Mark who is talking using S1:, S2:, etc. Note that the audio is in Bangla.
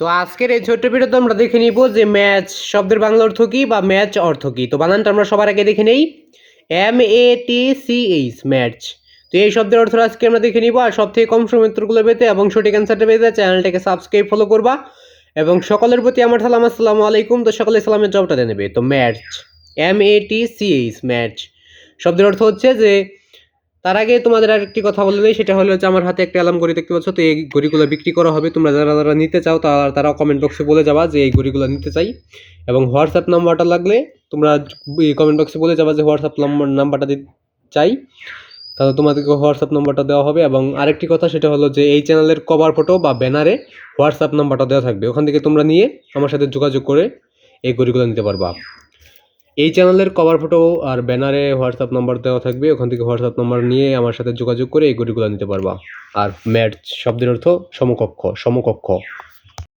S1: তো আজকের এই ছোট্ট ভিডিওতে আমরা দেখে নিব যে ম্যাচ শব্দের বাংলা অর্থ কী বা ম্যাচ অর্থ কী। তো বানানটা আমরা সবার আগে দেখে নেই। M A T C H match তো এই শব্দের অর্থ আজকে আমরা দেখে নিব আর সব থেকে কম সময় উত্তরগুলো পেতে এবং সঠিক অ্যান্সারটা পেতে চ্যানেলটাকে সাবস্ক্রাইব ফলো করবা এবং সকলের প্রতি আমার সালাম, আসসালামু আলাইকুম। তো সকলে সালামের জবটা দিয়ে নেবে। তো match M A T C H match শব্দের অর্থ হচ্ছে যে তার আগে তোমাদের আরেকটি কথা বলে দিই সেটা হলো যে আমার হাতে একটা অ্যালার্ম ঘড়ি দেখতে পাচ্ছ, তো এই ঘড়িগুলো বিক্রি করা হবে। তোমরা যারা যারা নিতে চাও, তারা তারা কমেন্ট বক্সে বলে যাবা যে এই ঘড়িগুলো নিতে চাই। এবং হোয়াটসঅ্যাপ নাম্বারটা লাগলে তোমরা এই কমেন্ট বক্সে বলে যাবা যে হোয়াটসঅ্যাপ নাম্বার নাম্বারটা দিতে চাই। তাহলে তোমাদেরকে হোয়াটসঅ্যাপ নাম্বারটা দেওয়া হবে। এবং আরেকটি কথা, সেটা হলো যে এই চ্যানেলের কভার ফটো বা ব্যানারে হোয়াটসঅ্যাপ নাম্বারটা দেওয়া থাকবে। ওখান থেকে তোমরা নিয়ে আমার সাথে যোগাযোগ করে এই ঘড়িগুলো নিতে পারবা। এই চ্যানেলের কভার ফটো আর ব্যানারে হোয়াটসঅ্যাপ নাম্বার দেওয়া থাকবে, ওখান থেকে হোয়াটসঅ্যাপ নাম্বার নিয়ে আমার সাথে যোগাযোগ করে এই ঘড়িগুলো নিতে পারবা। আর ম্যাট শব্দের অর্থ সমকক্ষ সমকক্ষ।